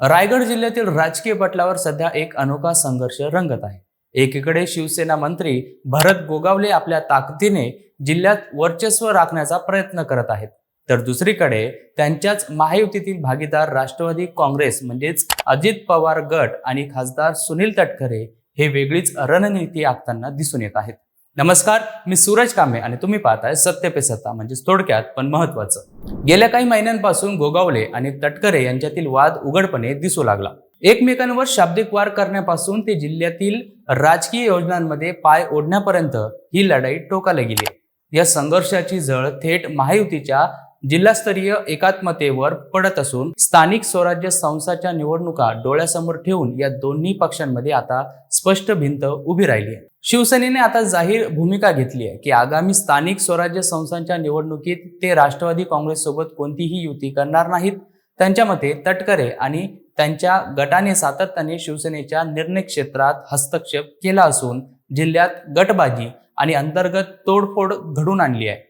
रायगड जिल्ह्यातील राजकीय पटलावर सध्या एक अनोखा संघर्ष रंगत आहे. एकीकडे शिवसेना मंत्री भरत गोगावले आपल्या ताकदीने जिल्ह्यात वर्चस्व राखण्याचा प्रयत्न करत आहेत. तर दुसरीकडे त्यांच्याच महायुतीतील भागीदार राष्ट्रवादी काँग्रेस म्हणजेच अजित पवार गट आणि खासदार सुनील तटकरे हे वेगळीच रणनीती आखताना दिसून येत आहेत. नमस्कार मी सूरज कांबे आणि तुम्ही पाहताय सत्य पे सत्ता म्हणजेच थोडक्यात पण महत्वाचं गेल्या काही महिन्यांपासून गोगावले आणि तटकरे यांच्यातील वाद उघडपणे दिसू लागला. एकमेकांवर शाब्दिक वार करण्यापासून ते जिल्ह्यातील राजकीय योजनांमध्ये पाय ओढण्यापर्यंत ही लढाई टोकाला गेली या संघर्षाची झळ थेट महायुतीच्या जिल्हास्तरीय एकात्मतेवर पडत असून स्थानिक स्वराज्य संस्थाच्या निवडणुका डोळ्यासमोर ठेवून या दोन्ही पक्षांमध्ये आता स्पष्ट भिंत उभी राहिली आहे. शिवसेनेने आता जाहीर भूमिका घेतली आहे की आगामी स्थानिक स्वराज्य संस्थांच्या निवडणुकीत ते राष्ट्रवादी काँग्रेससोबत कोणतीही युती करणार नाहीत. त्यांच्या मते तटकरे आणि त्यांच्या गटाने सातत्याने शिवसेनेच्या निर्णय क्षेत्रात हस्तक्षेप केला असून जिल्ह्यात गटबाजी आणि अंतर्गत तोडफोड घडून आणली आहे.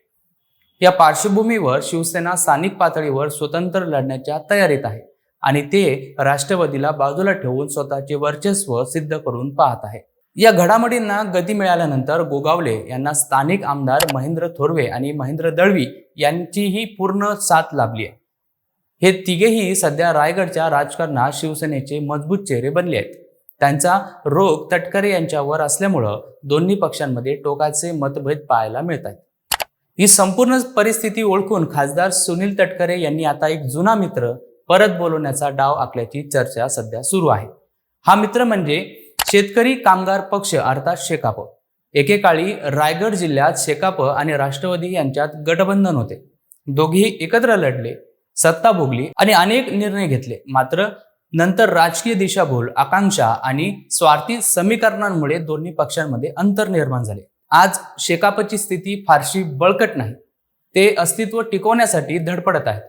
या पार्श्वभूमीवर शिवसेना स्थानिक पातळीवर स्वतंत्र लढण्याच्या तयारीत आहे आणि ते राष्ट्रवादीला बाजूला ठेवून स्वतःचे वर्चस्व सिद्ध करून पाहत आहे. या घडामोडींना गती मिळाल्यानंतर गोगावले यांना स्थानिक आमदार महेंद्र थोरवे आणि महेंद्र दळवी यांचीही पूर्ण साथ लाभली आहे. हे तिघेही सध्या रायगडच्या राजकारणात शिवसेनेचे मजबूत चेहरे बनले आहेत. त्यांचा रोग तटकरे यांच्यावर असल्यामुळं दोन्ही पक्षांमध्ये टोकाचे मतभेद पाहायला मिळत आहेत. ही संपूर्ण परिस्थिती ओळखून खासदार सुनील तटकरे यांनी आता एक जुना मित्र परत बोलवण्याचा डाव आखल्याची चर्चा सध्या सुरू आहे. हा मित्र म्हणजे शेतकरी कामगार पक्ष अर्थात शेकाप. एकेकाळी रायगड जिल्ह्यात शेकाप आणि राष्ट्रवादी यांच्यात गठबंधन होते. दोघेही एकत्र लढले सत्ता भोगली आणि अनेक निर्णय घेतले. मात्र नंतर राजकीय दिशाभूल आकांक्षा आणि स्वार्थी समीकरणांमुळे दोन्ही पक्षांमध्ये अंतर निर्माण झाले. आज शेकापची स्थिती फारशी बळकट नाही. ते अस्तित्व टिकवण्यासाठी धडपडत आहेत.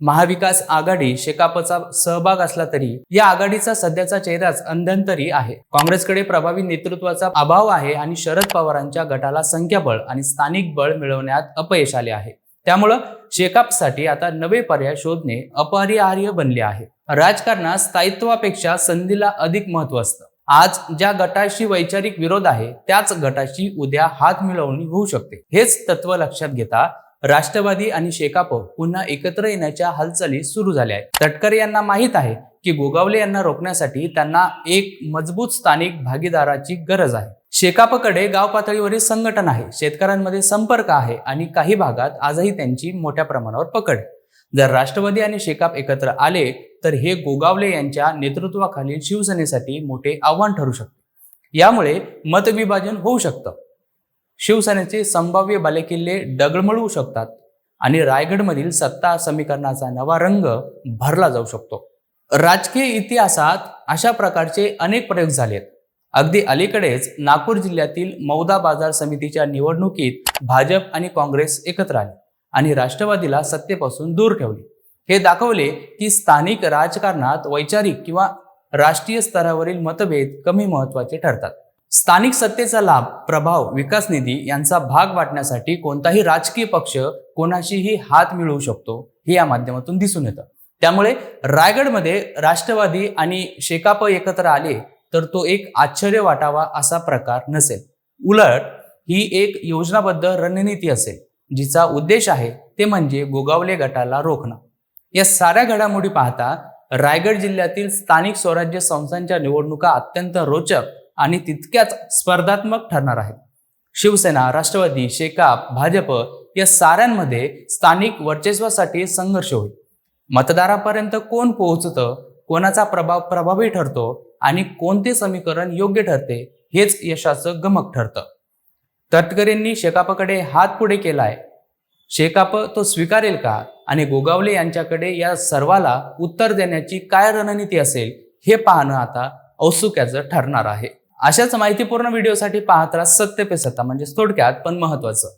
महाविकास आघाडी शेकापचा सहभाग असला तरी या आघाडीचा सध्याचा चेहराच अंधंतरी आहे. काँग्रेसकडे प्रभावी नेतृत्वाचा अभाव आहे आणि शरद पवारांच्या गटाला संख्याबळ आणि स्थानिक बळ मिळवण्यात अपयश आले आहे. त्यामुळं शेकापसाठी आता नवे पर्याय शोधणे अपरिहार्य बनले आहे. राजकारणात स्थायित्वापेक्षा संधीला अधिक महत्त्व असतं. आज ज्या गटाशी वैचारिक विरोध आहे त्याच गटाशी उद्या हात मिळवणी होऊ शकते. हेच तत्व लक्षात घेता राष्ट्रवादी आणि शेकाप पुन्हा एकत्र येण्याच्या हालचाली सुरू झाल्या आहेत. तटकरे यांना माहीत आहे की गोगावले यांना रोखण्यासाठी त्यांना एक मजबूत स्थानिक भागीदाराची गरज आहे. शेकापकडे गाव पातळीवरील संघटन आहे शेतकऱ्यांमध्ये संपर्क आहे आणि काही भागात आजही त्यांची मोठ्या प्रमाणावर पकड जर राष्ट्रवादी आणि शेकाप एकत्र आले तर हे गोगावले यांच्या नेतृत्वाखालील शिवसेनेसाठी मोठे आव्हान ठरू शकते. यामुळे मतविभाजन होऊ शकतं. शिवसेनेचे संभाव्य बालेकिल्ले डगळमळू शकतात आणि रायगडमधील सत्ता समीकरणाचा नवा रंग भरला जाऊ शकतो. राजकीय इतिहासात अशा प्रकारचे अनेक प्रयोग झालेत. अगदी अलीकडेच नागपूर जिल्ह्यातील मौदा बाजार समितीच्या निवडणुकीत भाजप आणि काँग्रेस एकत्र आले आणि राष्ट्रवादीला सत्तेपासून दूर ठेवले. हे दाखवले की स्थानिक राजकारणात वैचारिक किंवा राष्ट्रीय स्तरावरील मतभेद कमी महत्त्वाचे ठरतात. स्थानिक सत्तेचा लाभ प्रभाव विकास निधी यांचा भाग वाटण्यासाठी कोणताही राजकीय पक्ष कोणाशीही हात मिळवू शकतो हे या माध्यमातून दिसून येतं. त्यामुळे रायगडमध्ये राष्ट्रवादी आणि शेकाप एकत्र आले तर तो एक आश्चर्य वाटावा असा प्रकार नसेल. उलट ही एक योजनाबद्ध रणनीती असेल जिचा उद्देश आहे ते म्हणजे गोगावले गटाला रोखणं. या साऱ्या घडामोडी पाहता रायगड जिल्ह्यातील स्थानिक स्वराज्य संस्थांच्या निवडणुका अत्यंत रोचक आणि तितक्याच स्पर्धात्मक ठरणार आहेत शिवसेना राष्ट्रवादी शेकाप भाजप या साऱ्यांमध्ये स्थानिक वर्चस्वासाठी संघर्ष होईल. मतदारापर्यंत कोण पोहोचतं कोणाचा प्रभाव प्रभावी ठरतो आणि कोणते समीकरण योग्य ठरते हेच यशाचं गमक ठरतं. तटकरेंनी शेकापकडे हात पुढे केलाय. शेकाप तो स्वीकारेल का आणि गोगावले यांच्याकडे या सर्वाला उत्तर देण्याची काय रणनीती असेल हे पाहणं आता औत्सुक्याचं ठरणार आहे. अशाच माहितीपूर्ण व्हिडिओसाठी पाहत राहा सत्य पे सत्ता म्हणजे थोडक्यात पण महत्वाचं.